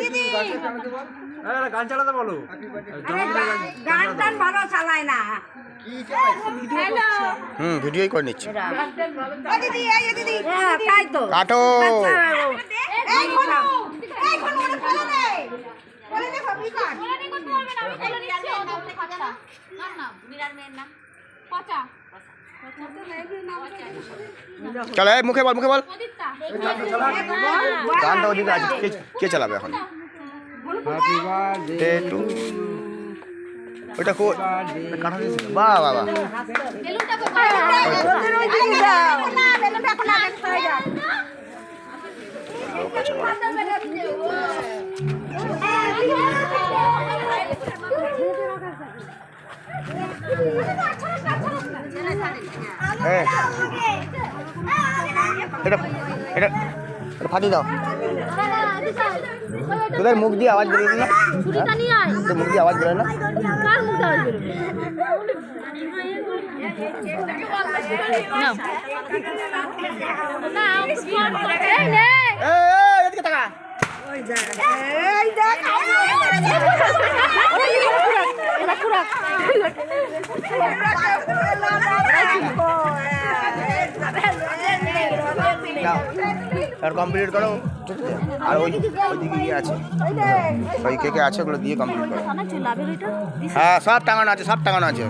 দিদি। গান চালাতে বলো। গান টান ভালো চালায় না। হুম ভিডিওই করে নিচ্ছি। ও দিদি এই যে দিদি। হ্যাঁ কাটো। খোলো এই খোলো ওটা ফেলে দে ফেলে দে সবই কাট চলো এই মুখে বল মুখে বল গানটা ওদিকে আছে কে কে চালাবে এখন হ্যাপি বার্থডে ডে টু ওটা কো কাটা দিয়েছিল বাহ বাহ বাহ না বেলুনটা খোলা হয়ে যাক লোক আছে হ্যাঁ। এটা এটা এটা দাও। তোদের মুখ দিয়ে আওয়াজ বেরোবে না? তোদের মুখ দিয়ে আওয়াজ বেরোয় না? কার আর কমপ্লিট করো। আর ওই ওইদিকে গিয়ে আছে। ওই কে কে আছে ওগুলো দিয়ে কমপ্লিট করো। হ্যাঁ সব টাঙানো আছে সব টাঙানো আছে।